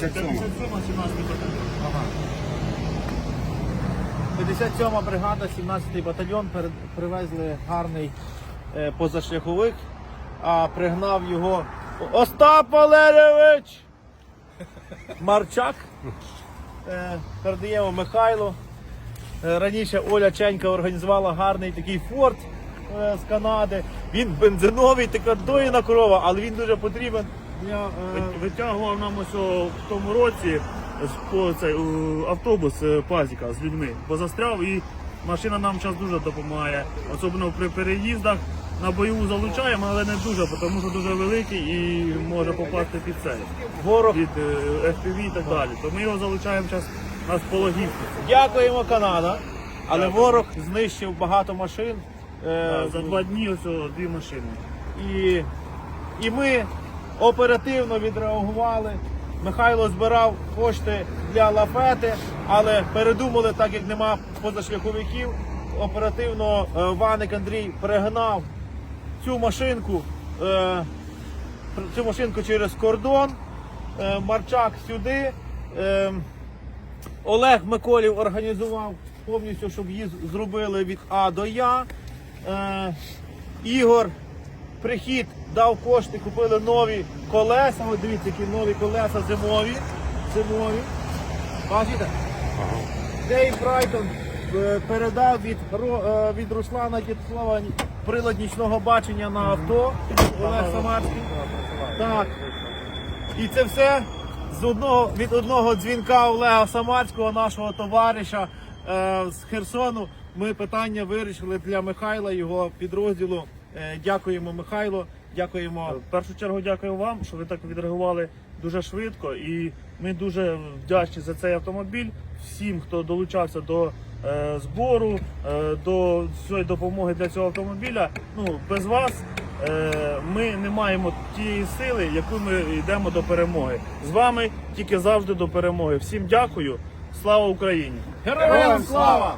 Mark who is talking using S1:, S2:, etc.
S1: 57.
S2: 17 батальйон.
S3: 57 бригада, 17-й батальйон перед- привезли гарний е, позашляховик, а пригнав його Остап Валерійович Марчак. Е, передаємо Михайло. Е, Раніше Оля Ченька організувала гарний такий форт е, з Канади. Він бензиновий, така доїна корова, але він дуже потрібен для е,
S2: Витягував нам ось о, в тому році з- по цей у, автобус е, пазіка з людьми, бо застряв і машина нам зараз дуже допомагає. Особливо при переїздах на бойову залучаємо, але не дуже, тому що дуже великий і може попасти під цей
S3: ворог.
S2: під е, FPV і так далі. То ми його залучаємо зараз на спологівку.
S3: Дякуємо Канада. Але
S2: Дякую.
S3: ворог знищив багато машин. е,
S2: За два дні ось о, дві машини.
S3: І, і ми оперативно відреагували. Михайло збирав кошти для лафети, але передумали, так як нема позашляховиків. Оперативно е, Ваник Андрій пригнав цю машинку, е, цю машинку через кордон, е, Марчак сюди. Олег Миколів організував повністю, щоб її зробили від А до Я. Ігор Прихід дав кошти, купили нові колеса. Ось дивіться, які нові колеса зимові. Зимові. Бачите? Дейв Брайтон е, передав від, е, від Руслана Дідслава прилад нічного бачення на авто. Олег Самарський. Так. І це все з одного, від одного дзвінка Олега Самарського, нашого товариша е, з Херсону. Ми питання вирішили для Михайла, його підрозділу. Е, дякуємо, Михайло. Дякуємо.
S2: В першу чергу дякую вам, що ви так відреагували дуже швидко, і ми дуже вдячні за цей автомобіль. Всім, хто долучався до е, збору, е, до цієї допомоги для цього автомобіля. Ну без вас е, ми не маємо тієї сили, яку ми йдемо до перемоги. З вами тільки завжди до перемоги. Всім дякую. Слава Україні!
S3: Героям слава!